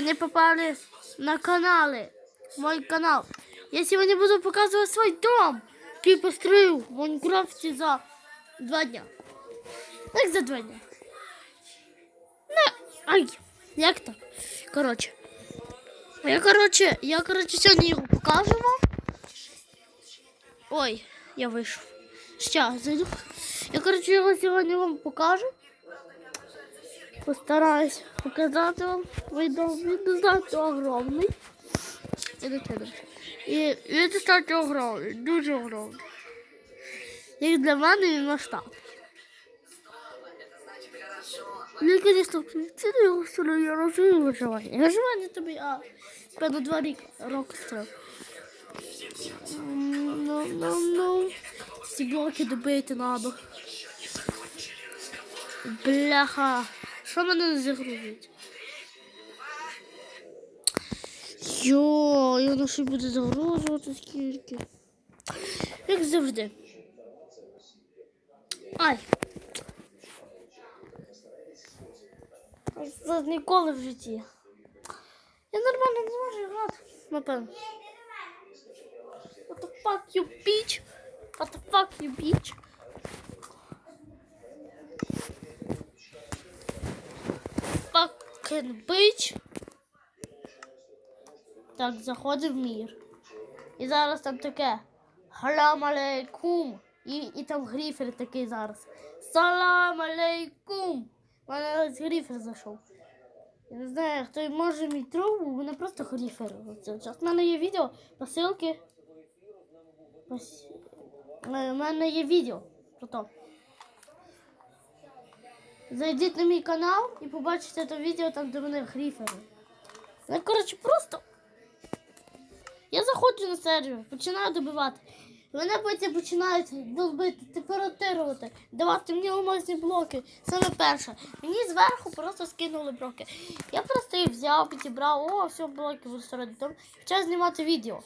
не попали на каналы, мой канал. Я сегодня буду показывать свой дом, який построил в Майнкрафте за два дня. Як за два дня. Не, ай, як так? Коротше. Я, коротше, я, коротше, сьогодні його покажу вам. Ой, я вийшов. Щас, зайду. Я, коротше, його сьогодні вам покажу. Постараюсь показати вам. Він достатньо огромний. І він достатньо огромний, дуже огромний. Як для мене він масштаб. Ну, звісно, це не його сторону, я розумію виживання. Виживання тобі, а певно два рік, роки строк. Ну, ну, ну. Ці блоки добити треба. Бляха. Що мене не загрузить? Йо, і воно ще буде загрузувати скільки. Як завжди. Ай. Це ніколи в житті. Я нормально не можу грати, напевно. What the fuck you bitch? What the fuck you bitch? Bitch. Так, в мір. І зараз там таке. Халам алейкум. І, і там гріфер такий зараз. Салам алейкум. У мене ось гріфер зайшов. Я не знаю, хто може мій трубу, мене просто гріфер. У мене є відео, посилки. Ось. У мене є відео про то. Зайдіть на мій канал і побачите це відео там, де мене гріфери. Ну, коротше, просто. Я заходжу на сервер, починаю добивати. Мене потім починають долбити, температурувати, давати мені алмазні блоки. Саме перше. Мені зверху просто скинули блоки. Я просто їх взяв, підібрав, о, все, блоки. Там почав знімати відео.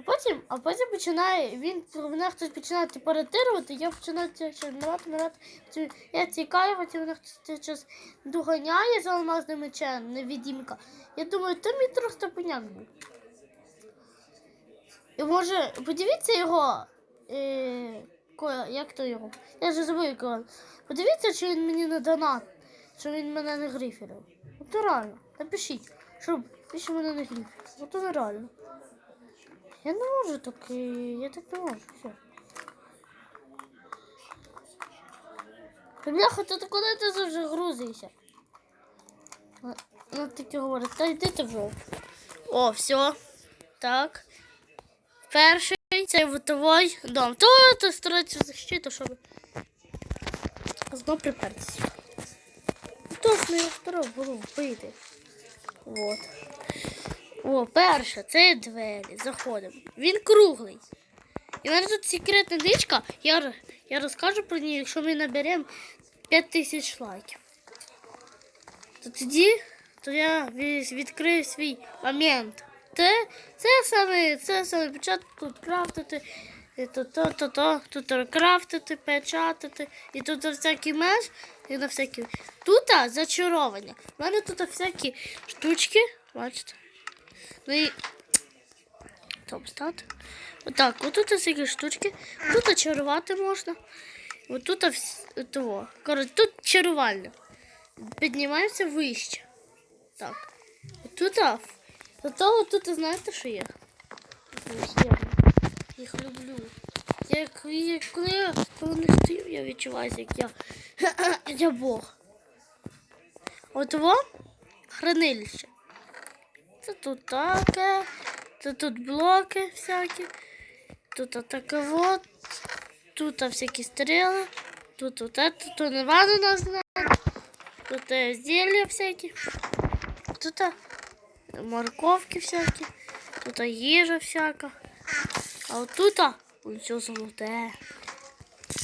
А потім, а потім починає, він мене хтось починає температурувати, я починаю набирати. Потім Я тікаю, потім мене хтось щось доганяє з алмазним мечем, невідімка. Я думаю, то мій тростопоняк був. І може, подивіться його. Е, як то його? Я вже забув його. Подивіться, чи він мені не донат, що він мене не гриферив. От реально. Напишіть, щоб більше мене не гриферив. От реально. Я не можу так, е, я так не можу. Все. Бляха, ти куди ти вже грузишся? Ну, таке говорить, та йди ти вже. О, все. Так. Перший це витовий дом. То, то старається защиту, щоб знов припертися. Тож ми його второго було вбити. Вот. О, перше, це двері. Заходимо. Він круглий. І в мене тут секретна ничка. Я, я розкажу про неї, якщо ми наберемо 5 тисяч лайків. То тоді то я відкрию свій момент. Це, це саме, це саме початку тут крафтити, і тут то, то, то, тут крафтити, печатати, і тут всякі меж, і на всякі. Тут а, зачаровані. У мене тут всякі штучки, бачите. Ну і Стоп, стати. Отак, отут всякі штучки. Тут чарувати можна. Отут вс- того. Коротше, тут чарувальня. Піднімаємося вище. Так. Тут Зато тут знаєте, що є? Є. Їх люблю. Я, я, коли я коли не стою, я відчуваю, як я, я Бог. От во хранилище. Тут таке, це тут блоки всякі, тут таке вот, тут всякі стріли, тут вот это, тут ванну нас знає, тут зелья всякі, тут морковки всякі, тут їжа всяка, а от тут вон все золоте.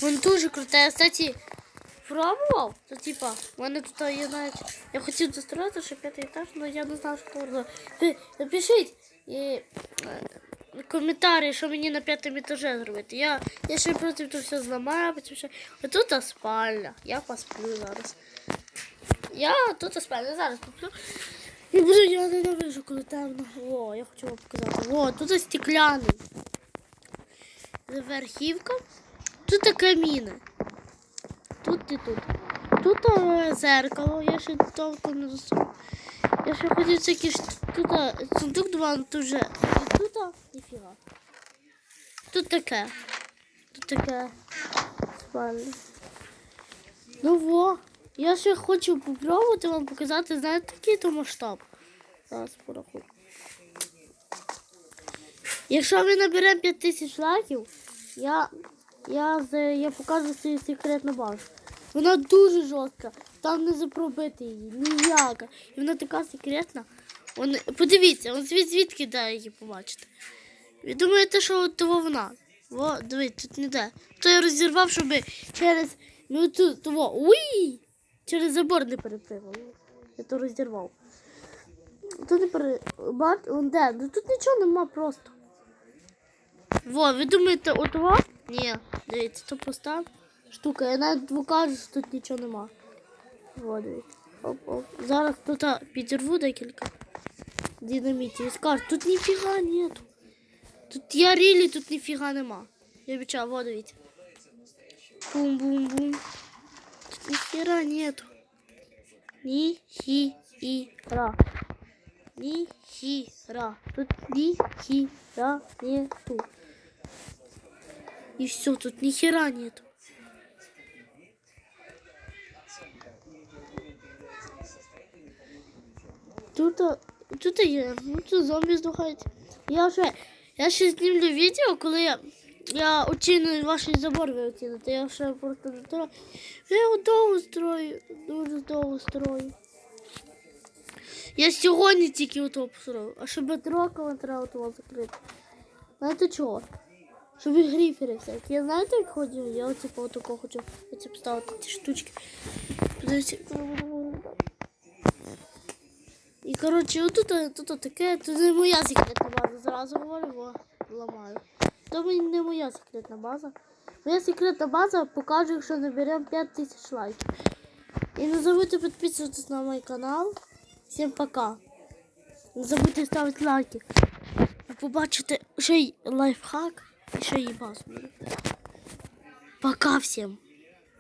Вон дуже круте, кстати, пробував, то типа, в мене тут є навіть. Я хотів достроїти, що п'ятий етаж, але я не знав, що робити. Напишіть і, е, коментарі, що мені на п'ятому етажі зробити. Я, я ще потім то все зламаю, потім ще. А тут спальня. Я посплю зараз. Я тут спальня, зараз посплю. І блин, я ненавижу, коли темно. О, я хочу вам показати. О, тут стекляний. Верхівка. Тут каміни. Тут і тут. Тут зеркало, я ще толком не засунув. Я ще хотів всякі тут сундук два, тут вже. І тут ніфіга. Тут таке. Тут таке. Спальне. Ну во. Я ще хочу попробувати вам показати, знаєте, який то масштаб. Зараз порахую. Якщо ми наберемо 5000 лайків, я, я, я покажу свою секретну базу. Вона дуже жорстка, там не запробити її, ніяка. І вона така секретна. Вона... Подивіться, он звід звідки де її побачити. Ви думаєте, що от того вона? Во, дивіться, тут не де. То я розірвав, щоб через. Ну тут того. Уй! Через забор не перепригав. Я то розірвав. Тут не пере... Он де? Ну тут нічого нема просто. Во, ви думаєте, от того? Ні, дивіться, то проста штука. Я навіть покажу, що тут нічого нема. Во, дивіться. Оп-оп. Зараз тут а, підірву декілька динамітів і скажу, тут ніфіга нету. Тут я рілі, тут ніфіга нема. Я обіцяю, вот дивіться. Бум-бум-бум. Тут ніхіра нету. Ні-хі-і-ра. Ні-хіра. Тут ні-хіра нету. И все, тут ни хера нету. Тут, тут є, ну тут зомбі здухають. Я ще, я ще знімлю відео, коли я, я оціную ваш забор, ви. Я ще просто не строю. Я його довго строю, дуже довго строю. Я сьогодні тільки ото построю, а щоб року треба того закрити. Знаєте чого? Щоб і грифери всякі. Я знаєте, як ходю? Я оці по такого хочу оці поставити ці штучки. Подивіться. І коротше, отут, тут таке, тут не моя секретна база, зразу говорю, бо ламаю. То не моя секретна база. Моя секретна база покаже, якщо наберемо 5 тисяч лайків. І не забудьте підписуватись на мій канал. Всім пока. Не забудьте ставити лайки. Ви побачите ще й лайфхак і ще й базу. Пока всім.